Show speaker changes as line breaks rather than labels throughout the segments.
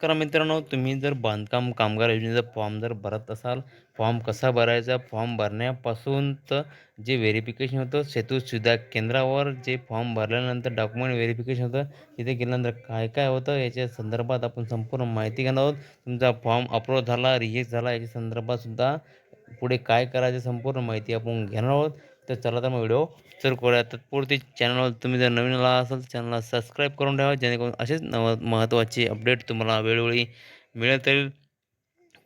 करा मित्रांनो तुम्ही जर बांधकाम कामगार योजनेचा फॉर्म जर भरत असाल फॉर्म कसा भरायचा? फॉर्म भरण्यापासून तर जे व्हेरिफिकेशन होतं सेतू सुविधा केंद्रावर जे फॉर्म भरल्यानंतर डॉक्युमेंट व्हेरिफिकेशन होतं तिथे गेल्यानंतर काय काय होतं याच्या संदर्भात आपण संपूर्ण माहिती घेणार आहोत. तुमचा फॉर्म अप्रूव्ह झाला रिजेक्ट झाला याच्या संदर्भातसुद्धा पुढे काय करायचं संपूर्ण माहिती आपण घेणार आहोत. तर चला तर मग व्हिडिओ सुरू करूया. तत्पुरती चॅनलवर तुम्ही जर नवीन आला असाल चॅनलला सबस्क्राईब करून ठेवा जेणेकरून असेच नव महत्त्वाचे अपडेट तुम्हाला वेळोवेळी मिळत येईल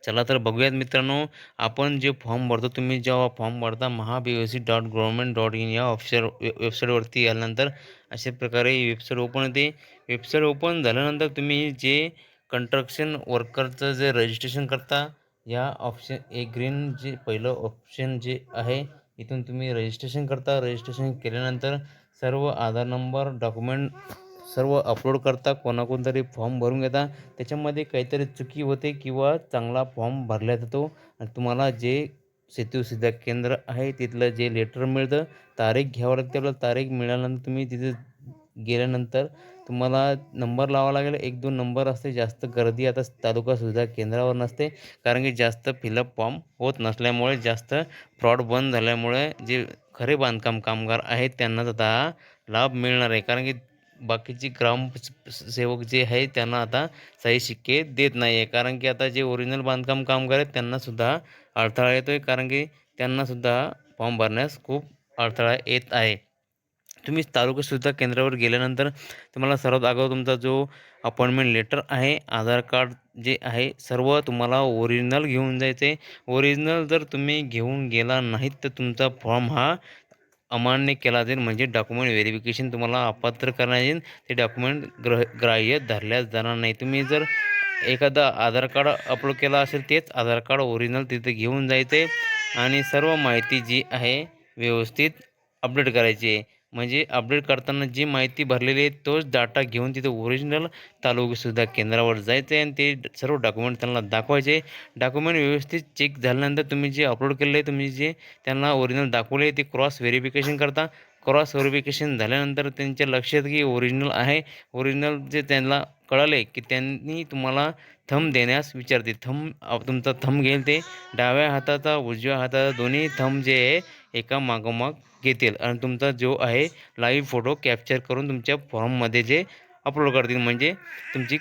चला तर बघूयात मित्रांनो आपण जे फॉर्म भरतो तुम्ही जेव्हा फॉर्म भरता mahaboc dot government dot in या ऑफिशियल वेबसाईटवरती आल्यानंतर अशा प्रकारे वेबसाईट ओपन होते. वेबसाईट ओपन झाल्यानंतर तुम्ही जे कंस्ट्रक्शन वर्करचं जे रजिस्ट्रेशन करता या ऑप्शन ए ग्रीन जे पहिलं ऑप्शन जे आहे इथून तुम्ही रजिस्ट्रेशन करता. रजिस्ट्रेशन केल्यानंतर सर्व आधार नंबर डॉक्युमेंट सर्व अपलोड करता. कोणाकोण तरी फॉर्म भरून घेता. त्याच्यामध्ये काहीतरी चुकी होते किंवा चांगला फॉर्म भरला जातो. आणि तुम्हाला जे सेतू सुविधा केंद्र आहे तिथलं जे लेटर मिळतं तारीख घ्यावं लागते. आपल्याला तारीख मिळाल्यानंतर तुम्ही तिथे गेल्यानंतर तुम्हाला नंबर लावावा लागेल. एक दोन नंबर असते जास्त गर्दी आता तालुका सुविधा केंद्रावर नसते. कारण की जास्त फिलअप फॉर्म होत नसल्यामुळे जास्त फ्रॉड बंद झाल्यामुळे जे खरे बांधकाम कामगार आहेत त्यांनाच आता लाभ मिळणार आहे. कारण की बाकीचे ग्राम सेवक जे आहे त्यांना आता सही शिक्के देत नाही आहे कारण की आता जे ओरिजिनल बांधकाम कामगार आहेत त्यांनासुद्धा अडथळा येतो आहे कारण की त्यांनासुद्धा फॉर्म भरण्यास खूप अडथळा येत आहे. तुम्ही तालुका सुविधा केंद्रावर गेल्यानंतर तुम्हाला सर्वात अगोदर तुमचा जो अपॉइंटमेंट लेटर आहे आधार कार्ड जे आहे सर्व तुम्हाला ओरिजिनल घेऊन जायचे. ओरिजिनल जर तुम्ही घेऊन गेला नाहीत तर तुमचा फॉर्म हा अमान्य केला जाईल. म्हणजे डॉक्युमेंट व्हेरिफिकेशन तुम्हाला अपात्र करण्यात येईल. ते डॉक्युमेंट ग्रह ग्राह्य धरल्या जाणार नाही. तुम्ही जर एखादा आधार कार्ड अपलोड केला असेल तेच आधार कार्ड ओरिजिनल तिथे घेऊन जायचे. आणि सर्व माहिती जी आहे व्यवस्थित अपडेट करायची आहे. म्हणजे अपडेट करताना जी माहिती भरलेली आहे तोच डाटा घेऊन तिथे ओरिजिनल तालुकासुद्धा केंद्रावर जायचं आहे आणि ते सर्व डॉक्युमेंट त्यांना दाखवायचे. डॉक्युमेंट व्यवस्थित चेक झाल्यानंतर तुम्ही जे अपलोड केले आहे तुम्ही जे त्यांना ओरिजिनल दाखवले ते क्रॉस व्हेरिफिकेशन करता. क्रॉस व्हेरिफिकेशन झाल्यानंतर त्यांच्या लक्षात की ओरिजिनल आहे. ओरिजिनल जे त्यांना कळाले की त्यांनी तुम्हाला थंब देण्यास विचारते. थंब तुमचा थंब घेईल ते. डाव्या हाताचा उजव्या हाताचा दोन्ही थंब जे आहे एका मागोमाग घेतील. आणि तुमचा जो आहे लाईव्ह फोटो कॅप्चर करून तुमच्या फॉर्ममध्ये जे अपलोड करतील. म्हणजे तुमची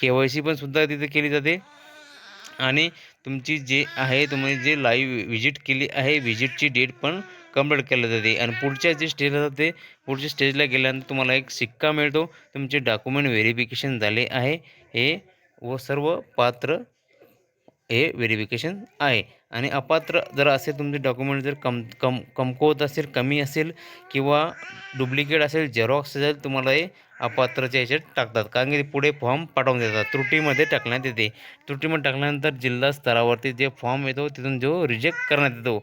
के वाय सी पण सुद्धा तिथे केली जाते. आणि तुमची जे आहे तुम्ही जे लाईव्ह व्हिजिट केली आहे व्हिजिटची डेट पण कंप्लीट केलं जाते. आणि पुढच्या जे स्टेजला जाते पुढच्या स्टेजला गेल्यानंतर तुम्हाला एक सिक्का मिळतो. तुमचे डॉक्युमेंट व्हेरिफिकेशन झाले आहे. हे व सर्व पात्र हे व्हेरिफिकेशन आहे. आणि अपात्र जर असेल तुमचे डॉक्युमेंट जर कम कम कमकुवत असेल कमी असेल किंवा डुप्लिकेट असेल झेरॉक्स असेल तुम्हाला हे अपात्रच्या ह्याच्यात टाकतात. कारण की पुढे फॉर्म पाठवून देतात. त्रुटीमध्ये टाकण्यात येते. त्रुटीमध्ये टाकल्यानंतर जिल्हा स्तरावरती जे फॉर्म येतो तिथून जो रिजेक्ट करण्यात येतो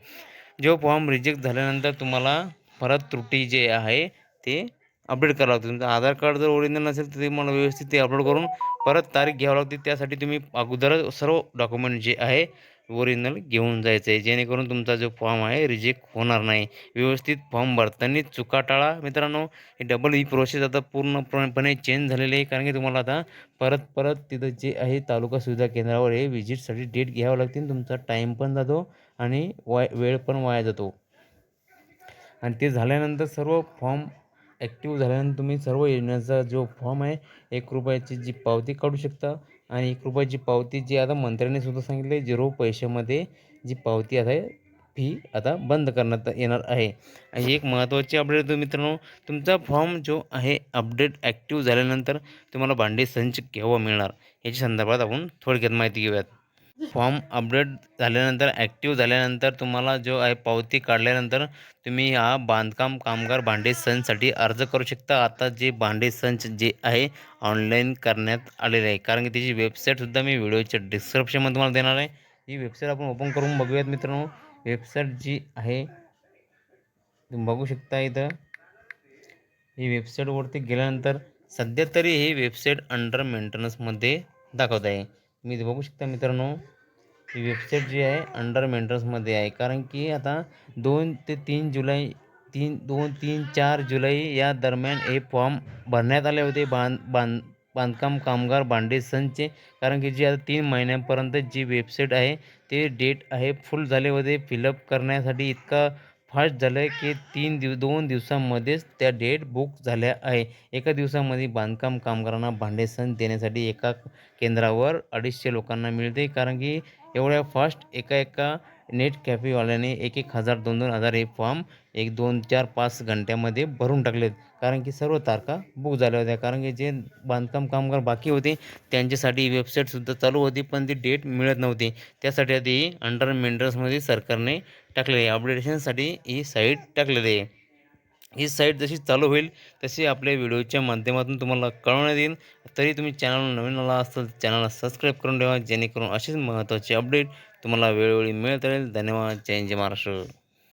जो फॉर्म रिजेक्ट झाल्यानंतर तुम्हाला परत त्रुटी जे आहे ते अपडेट करावं लागतं. तुमचं आधार कार्ड जर ओरिजिनल नसेल तर तुम्हाला व्यवस्थित ते अपलोड करून परत तारीख घ्यावं लागते. त्यासाठी तुम्ही अगोदरच सर्व डॉक्युमेंट जे आहे ओरिजिनल घेऊन जायचं आहे जेणेकरून तुमचा जो फॉर्म आहे रिजेक्ट होणार नाही. व्यवस्थित फॉर्म भरताना चुका टाळा. मित्रांनो हे डबल ही प्रोसेस आता पूर्णपणे चेंज झालेली आहे. कारण की तुम्हाला आता परत परत तिथं जे आहे तालुका सुविधा केंद्रावर हे व्हिजिटसाठी डेट घ्यावं लागते तुमचा टाईम पण जातो आणि वाय वेळ पण वाया जातो. आणि ते झाल्यानंतर सर्व फॉर्म ॲक्टिव्ह झाल्यानंतर तुम्ही सर्व योजनेचा जो फॉर्म आहे एक रुपयाची जी पावती काढू शकता. आणि एक रुपयाची पावती जी आता मंत्र्यांनी सुद्धा सांगितले झिरो पैशामध्ये जी पावती आता फी आता बंद करण्यात येणार आहे. आणि एक महत्त्वाची अपडेट येतो मित्रांनो तुमचा फॉर्म जो आहे अपडेट ॲक्टिव्ह झाल्यानंतर तुम्हाला भांडे संच केव्हा मिळणार? याच्या संदर्भात आपण थोडक्यात माहिती घेऊयात. फॉर्म अपडेट झाल्यानंतर ॲक्टिव्ह झाल्यानंतर तुम्हाला जो आहे पावती काढल्यानंतर तुम्ही हा बांधकाम कामगार भांडे सणसाठी अर्ज करू शकता. आता जे भांडे संच जे आहे ऑनलाईन करण्यात आलेले आहे. कारण की त्याची वेबसाईटसुद्धा मी व्हिडिओच्या डिस्क्रिप्शनमध्ये तुम्हाला देणार आहे. ही वेबसाईट आपण ओपन करून बघूयात मित्रांनो. वेबसाईट जी आहे तुम्ही बघू शकता इथं. ही वेबसाईटवरती गेल्यानंतर सध्या तरी ही वेबसाईट अंडर मेंटेनन्समध्ये दाखवत आहे. मी बघू शकता मित्रांनो ही वेबसाईट जी आहे अंडर मेंटेनन्समध्ये आहे. कारण की आता दोन ते तीन जुलै तीन दोन तीन चार जुलै या दरम्यान हे फॉर्म भरण्यात आले होते. बांध बांध बांधकाम कामगार भांडे संचचे कारण की जी आता तीन महिन्यांपर्यंत जी वेबसाईट आहे ते डेट आहे फुल झाले होते. फिलअप करण्यासाठी इतका फास्ट झालं आहे की तीन दिव दोन दिवसामध्येच त्या डेट बुक झाल्या आहे. एका दिवसामध्ये बांधकाम कामगारांना भांडेसन देण्यासाठी एका केंद्रावर अडीचशे लोकांना मिळते. कारण की एवढ्या फास्ट एका एका नेट कॅफेवाल्याने एक एक हजार दोन दोन हजार हे फॉर्म एक दोन चार पाच घंट्यामध्ये भरून टाकलेत. कारण की सर्व तारखा बुक झाल्या होत्या. कारण की जे बांधकाम कामगार बाकी होते त्यांच्यासाठी वेबसाईटसुद्धा चालू होती पण ती डेट मिळत नव्हती. त्यासाठी आधी अंडर मिनरल्समध्ये सरकारने टाकलेली आहे. ही साईट टाकलेली आहे. ही साईट जशी चालू होईल तशी आपल्या व्हिडिओच्या माध्यमातून तुम्हाला कळवण्यात येईल. तरी तुम्ही चॅनल नवीन आला असाल चॅनलला सबस्क्राईब करून ठेवा जेणेकरून असेच महत्त्वाचे अपडेट तुम्हाला वेळोवेळी मिळत राहील. धन्यवाद. जय हिंद जय महाराष्ट्र.